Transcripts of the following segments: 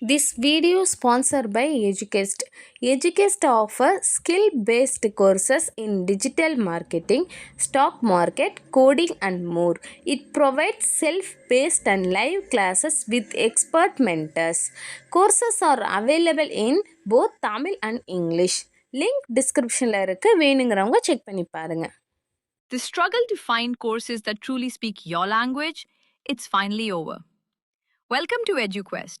This video sponsored by Educast. Educast offer skill-based courses in digital marketing, stock market, coding and more. It provides self-paced and live classes with expert mentors. Courses are available in both Tamil and English. Link டிஸ்கிரிப்ஷனில் இருக்குது வேணுங்கிறவங்க check பண்ணி பாருங்கள் The struggle to find courses that truly speak your language, it's finally over. Welcome to EduQuest,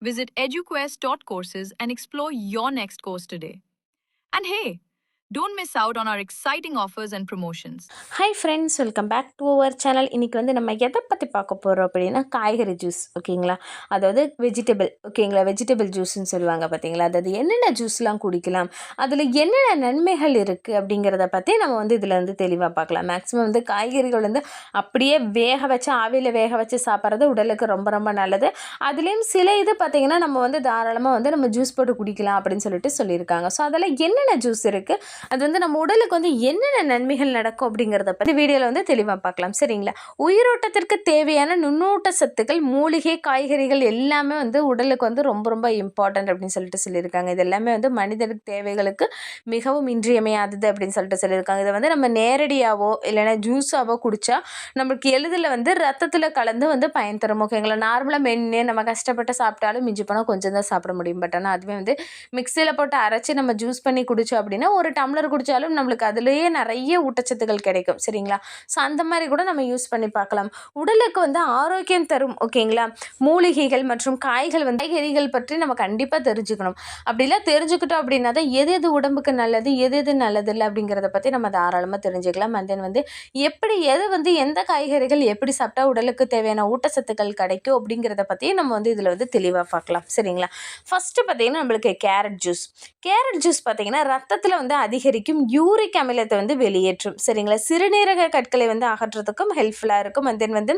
Visit eduquest.courses and explore your next course today. And hey, don't miss out on our exciting offers and promotions hi friends welcome back to our channel இன்றைக்கி வந்து நம்ம எதை பற்றி பார்க்க போகிறோம் அப்படின்னா காய்கறி juice ஓகேங்களா அதாவது வெஜிடபிள் ஓகேங்களா வெஜிடபிள் ஜூஸ்ன்னு சொல்லுவாங்க பார்த்தீங்களா? அதாவது என்னென்ன ஜூஸ்லாம் குடிக்கலாம்? அதில் என்னென்ன நன்மைகள் இருக்குது அப்படிங்கிறத பற்றி நம்ம வந்து இதில் வந்து தெளிவாக பார்க்கலாம். மேக்ஸிமம் வந்து காய்கறிகள் வந்து அப்படியே வேக வச்சு ஆவியில் வேக வச்சு சாப்பிட்றது உடலுக்கு ரொம்ப ரொம்ப நல்லது. அதுலேயும் சில இது பார்த்திங்கன்னா நம்ம வந்து தாராளமாக வந்து நம்ம ஜூஸ் போட்டு குடிக்கலாம் அப்படின்னு சொல்லிட்டு சொல்லியிருக்காங்க. ஸோ அதில் என்னென்ன ஜூஸ் இருக்குது அது வந்து நம்ம உடலுக்கு வந்து என்னென்ன நன்மைகள் நடக்கும் அப்படிங்கிறத பற்றி வீடியோவில் வந்து தெளிவாக பார்க்கலாம். சரிங்களா? உயிரோட்டத்திற்கு தேவையான நுண்ணூட்ட சத்துக்கள் மூலிகை காய்கறிகள் எல்லாமே வந்து உடலுக்கு வந்து ரொம்ப ரொம்ப இம்பார்ட்டன்ட் அப்படின்னு சொல்லிட்டு சொல்லியிருக்காங்க. இது எல்லாமே வந்து மனிதனுக்கு தேவைகளுக்கு மிகவும் இன்றியமையாதது அப்படின்னு சொல்லிட்டு சொல்லியிருக்காங்க. இதை வந்து நம்ம நேரடியாகவோ இல்லைன்னா ஜூஸாவோ குடித்தா நம்மளுக்கு எளிதில் வந்து ரத்தத்தில் கலந்து வந்து பயன் தரும். ஓகேங்களா? நார்மலாக மென்று நம்ம கஷ்டப்பட்டு சாப்பிட்டாலும் மிஞ்சி போனால் கொஞ்சம் தான் சாப்பிட முடியும். பட் ஆனால் அதுவே வந்து மிக்சியில் போட்டு அரைச்சி நம்ம ஜூஸ் பண்ணி குடித்தோம் அப்படின்னா ஒரு டம்ளர் குடித்தாலும் நம்மளுக்கு அதுலேயே நிறைய ஊட்டச்சத்துக்கள் கிடைக்கும் சரிங்களா? ஸோ அந்த மாதிரி கூட நம்ம யூஸ் பண்ணி பார்க்கலாம். உடலுக்கு வந்து ஆரோக்கியம் தரும் ஓகேங்களா? மூலிகைகள் மற்றும் காய்கள் வந்து காய்கறிகள் பற்றி நம்ம கண்டிப்பாக தெரிஞ்சுக்கணும். அப்படிலாம் தெரிஞ்சுக்கிட்டோம் அப்படின்னா தான் எது எது உடம்புக்கு நல்லது எது எது நல்லது இல்லை அப்படிங்கிறத பற்றி நம்ம தாராளமாக தெரிஞ்சுக்கலாம். அண்ட் தென் வந்து எப்படி எது வந்து எந்த காய்கறிகள் எப்படி சாப்பிட்டா உடலுக்கு தேவையான ஊட்டச்சத்துக்கள் கிடைக்கும் அப்படிங்கிறத பற்றியும் நம்ம வந்து இதில் வந்து தெளிவாக பார்க்கலாம் சரிங்களா? ஃபஸ்ட்டு பார்த்தீங்கன்னா நம்மளுக்கு கேரட் ஜூஸ் கேரட் ஜூஸ் பார்த்தீங்கன்னா ரத்தத்தில் வந்து அதிகரிக்கும். யூரிக் அமிலத்தை வந்து வெளியேற்றும். சரிங்களா? சிறுநீரக கற்களை வந்து அகற்றுறதுக்கும் ஹெல்ப்ஃபுல்லாக இருக்கும். அண்ட் தென் வந்து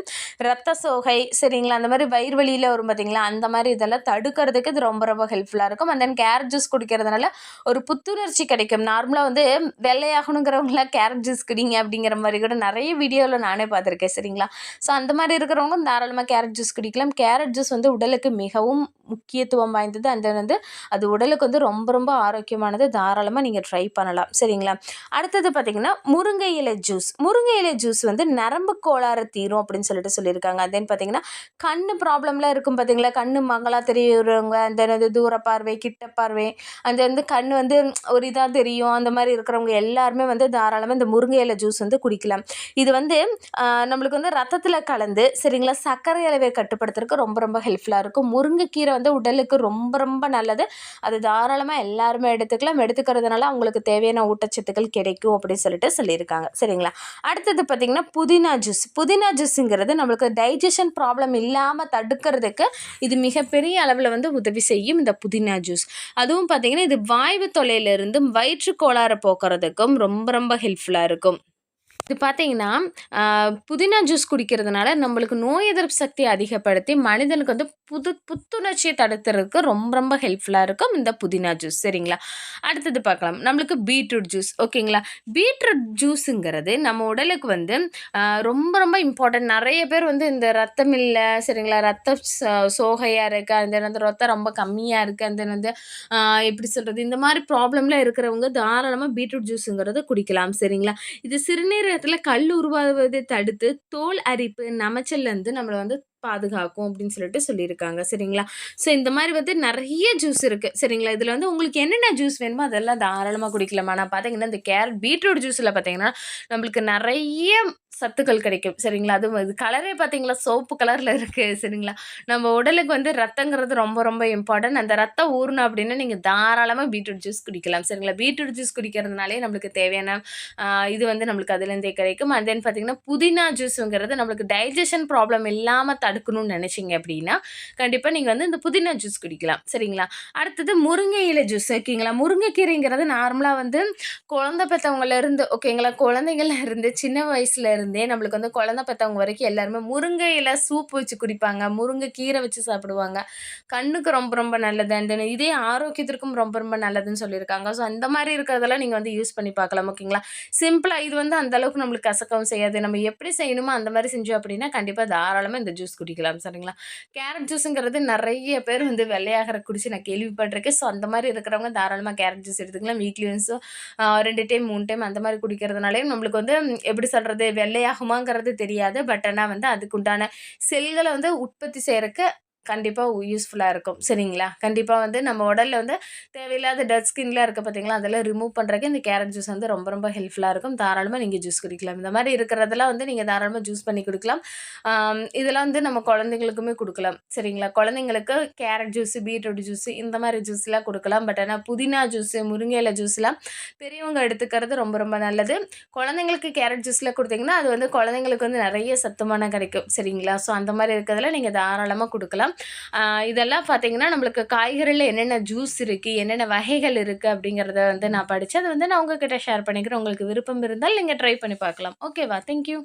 ரத்த சோகை சரிங்களா? அந்த மாதிரி வயிறு வலியில் வரும் பார்த்தீங்களா அந்த மாதிரி இதெல்லாம் தடுக்கிறதுக்கு இது ரொம்ப ரொம்ப ஹெல்ப்ஃபுல்லாக இருக்கும். அண்ட் தென் கேரட் ஜூஸ் குடிக்கிறதுனால ஒரு புத்துணர்ச்சி கிடைக்கும். நார்மலாக வந்து வெள்ளையாகணுங்கிறவங்களாம் கேரட் ஜூஸ் குடிங்க அப்படிங்கிற மாதிரி கூட நிறைய வீடியோவில் நானே பார்த்துருக்கேன். சரிங்களா? ஸோ அந்த மாதிரி இருக்கிறவங்க தாராளமாக கேரட் ஜூஸ் குடிக்கலாம். கேரட் ஜூஸ் வந்து உடலுக்கு மிகவும் முக்கியத்துவம் வாய்ந்தது. அண்ட் தென் வந்து அது உடலுக்கு வந்து ரொம்ப ரொம்ப ஆரோக்கியமானது. தாராளமாக நீங்கள் ட்ரை பண்ணலாம். சரிங்களா? அடுத்தது பார்த்திங்கன்னா முருங்கை இலை ஜூஸ் முருங்கை இலை ஜூஸ் வந்து நரம்பு கோளாறு தீரும் அப்படின்னு சொல்லிட்டு சொல்லியிருக்காங்க. அதேன்னு பார்த்தீங்கன்னா கண்ணு ப்ராப்ளம்லாம் இருக்கும் பார்த்தீங்களா கண்ணு மங்களாக தெரியுறவங்க அந்த வந்து தூர பார்வை கிட்ட பார்வை அந்த வந்து கண் வந்து ஒரு இதாக தெரியும். அந்த மாதிரி இருக்கிறவங்க எல்லாருமே வந்து தாராளமாக இந்த முருங்கை இலை ஜூஸ் வந்து குடிக்கலாம். இது வந்து நம்மளுக்கு வந்து ரத்தத்தில் கலந்து சரிங்களா? சர்க்கரை அளவை கட்டுப்படுத்துறதுக்கு ரொம்ப ரொம்ப ஹெல்ப்ஃபுல்லாக இருக்கும். முருங்கைக்கீரை வந்து உடலுக்கு ரொம்ப ரொம்ப நல்லது. அது தாராளமாக எல்லாருமே எடுத்துக்கலாம். எடுத்துக்கிறதுனால அவங்களுக்கு தேவையான ஊட்டச்சத்துக்கள் கிடைக்கும் அப்படின்னு சொல்லிட்டு சொல்லியிருக்காங்க. சரிங்களா? அடுத்தது பார்த்திங்கன்னா புதினா ஜூஸ் புதினா ஜூஸுங்கிறது நம்மளுக்கு டைஜஷன் ப்ராப்ளம் இல்லாமல் தடுக்கிறதுக்கு இது மிகப்பெரிய அளவில் வந்து உதவி செய்யும் இந்த புதினா ஜூஸ் அதுவும் பார்த்திங்கன்னா இது வாய்வு தொலையிலிருந்து வயிற்று கோளாறு போக்குறதுக்கும் ரொம்ப ரொம்ப ஹெல்ப்ஃபுல்லாக இருக்கும். இது பார்த்தீங்கன்னா புதினா ஜூஸ் குடிக்கிறதுனால நம்மளுக்கு நோய் எதிர்ப்பு சக்தியை அதிகப்படுத்தி மனிதனுக்கு வந்து புது புத்துணர்ச்சியை தடுத்துறதுக்கு ரொம்ப ரொம்ப ஹெல்ப்ஃபுல்லாக இருக்கும் இந்த புதினா ஜூஸ் சரிங்களா? அடுத்தது பார்க்கலாம். நம்மளுக்கு பீட்ரூட் ஜூஸ் ஓகேங்களா? பீட்ரூட் ஜூஸுங்கிறது நம்ம உடலுக்கு வந்து ரொம்ப ரொம்ப இம்பார்ட்டன்ட் நிறைய பேர் வந்து இந்த ரத்தம் இல்லை சரிங்களா? ரத்த சோகையாக இருக்குது அந்த அந்த ரத்தம் ரொம்ப கம்மியாக இருக்குது அந்த வந்து எப்படி சொல்கிறது இந்த மாதிரி ப்ராப்ளம்ல இருக்கிறவங்க தாராளமாக பீட்ரூட் ஜூஸுங்கிறத குடிக்கலாம். சரிங்களா? இது சிறுநீர் சிறுநீரகத்தில் கல் உருவாவதை தடுத்து தோல் அரிப்பு நமைச்சல்லேருந்து நம்மளை வந்து பாதுகாக்கும் அப்படின்னு சொல்லிட்டு சொல்லியிருக்காங்க. சரிங்களா? ஸோ இந்த மாதிரி வந்து நிறைய ஜூஸ் இருக்குது சரிங்களா? இதில் வந்து உங்களுக்கு என்னென்ன ஜூஸ் வேணுமோ அதெல்லாம் தாராளமாக குடிக்கலாமா? ஆனால் பார்த்தீங்கன்னா இந்த கேரட் பீட்ரூட் ஜூஸில் பார்த்தீங்கன்னா நம்மளுக்கு நிறைய சத்துக்கள் கிடைக்கும். சரிங்களா? அதுவும் இது கலரே பார்த்தீங்களா சோப்பு கலரில் இருக்குது சரிங்களா? நம்ம உடலுக்கு வந்து ரத்தங்கிறது ரொம்ப ரொம்ப இம்பார்ட்டன்ட் அந்த ரத்தம் ஊறணும் அப்படின்னா நீங்கள் தாராளமாக பீட்ரூட் ஜூஸ் குடிக்கலாம். சரிங்களா? பீட்ரூட் ஜூஸ் குடிக்கிறதுனாலே நம்மளுக்கு தேவையான இது வந்து நம்மளுக்கு அதுலேருந்தே கிடைக்கும். அண்ட் தென் பார்த்தீங்கன்னா புதினா ஜூஸுங்கிறது நம்மளுக்கு டைஜஷன் ப்ராப்ளம் இல்லாமல் தடுக்கணும்னு நினச்சிங்க அப்படின்னா கண்டிப்பாக நீங்கள் வந்து இந்த புதினா ஜூஸ் குடிக்கலாம். சரிங்களா? அடுத்தது முருங்கை இலை ஜூஸ் ஓகேங்களா முருங்கைக்கீரைங்கிறது நார்மலாக வந்து குழந்த பெற்றவங்கள இருந்து ஓகேங்களா குழந்தைங்கள்ல இருந்து சின்ன வயசுல இருந்தே நம்மளுக்கு வந்து குழந்த பெற்றவங்க வரைக்கும் எல்லாருமே முருங்கை இலை சூப் வச்சு குடிப்பாங்க. முருங்கை கீரை வச்சு சாப்பிடுவாங்க. கண்ணுக்கு ரொம்ப ரொம்ப நல்லது. அண்ட் இதே ஆரோக்கியத்திற்கும் ரொம்ப ரொம்ப நல்லதுன்னு சொல்லியிருக்காங்க. ஸோ அந்த மாதிரி இருக்கிறதெல்லாம் நீங்கள் வந்து யூஸ் பண்ணி பார்க்கலாம் ஓகேங்களா சிம்பிளாக இது வந்து அந்த அளவுக்கு நம்மளுக்கு கசக்கவும் செய்யாது. நம்ம எப்படி செய்யணுமோ அந்த மாதிரி செஞ்சோம் அப்படின்னா கண்டிப்பாக தாராளமாக இந்த ஜூஸ் குடிக்கலாம் சரிங்களா கேரட் ஜூஸுங்கிறது நிறைய பேர் வந்து வெள்ளையாகிற குடிச்சு நான் கேள்விப்பட்டிருக்கேன். ஸோ அந்த மாதிரி இருக்கிறவங்க தாராளமாக கேரட் ஜூஸ் எடுத்துக்கலாம். வீக்லி ஒன்ஸும் ரெண்டு டைம் மூணு டைம் அந்த மாதிரி குடிக்கிறதுனாலே நம்மளுக்கு வந்து எப்படி சொல்கிறது வெள்ளையாகுமாங்கிறது தெரியாது. பட் ஆனால் வந்து அதுக்குண்டான செல்களை வந்து உற்பத்தி செய்கிறக்கு கண்டிப்பாக யூஸ்ஃபுல்லாக இருக்கும். சரிங்களா? கண்டிப்பாக வந்து நம்ம உடலில் வந்து தேவையில்லாத டெட் ஸ்கின்லாம் இருக்குது பார்த்தீங்களா அதெல்லாம் ரிமூவ் பண்ணுறதுக்கு இந்த கேரட் ஜூஸ் வந்து ரொம்ப ரொம்ப ஹெல்ப்ஃபுல்லாக இருக்கும். தாராளமாக நீங்கள் ஜூஸ் குடிக்கலாம். இந்த மாதிரி இருக்கிறதெல்லாம் வந்து நீங்கள் தாராளமாக ஜூஸ் பண்ணி கொடுக்கலாம். இதெல்லாம் வந்து நம்ம குழந்தைங்களுக்குமே கொடுக்கலாம். சரிங்களா? குழந்தைங்களுக்கு கேரட் ஜூஸு பீட்ரூட் ஜூஸு இந்த மாதிரி ஜூஸ்லாம் கொடுக்கலாம். பட் ஆனால் புதினா ஜூஸு முருங்கை இலை ஜூஸ்லாம் பெரியவங்க எடுத்துக்கிறது ரொம்ப ரொம்ப நல்லது. குழந்தைங்களுக்கு கேரட் ஜூஸில் கொடுத்தீங்கன்னா அது வந்து குழந்தைங்களுக்கு வந்து நிறைய சத்துமான கிடைக்கும். சரிங்களா? ஸோ அந்த மாதிரி இருக்கிறதுல நீங்கள் தாராளமாக கொடுக்கலாம். இதெல்லாம் பார்த்தீங்கன்னா நம்மளுக்கு காய்கறியில் என்னென்ன ஜூஸ் இருக்குது என்னென்ன வகைகள் இருக்குது அப்படிங்கிறத வந்து நான் படித்து அதை வந்து நான் உங்ககிட்ட ஷேர் பண்ணிக்கிறேன். உங்களுக்கு விருப்பம் இருந்தால் நீங்கள் ட்ரை பண்ணி பார்க்கலாம். ஓகேவா தேங்க்யூ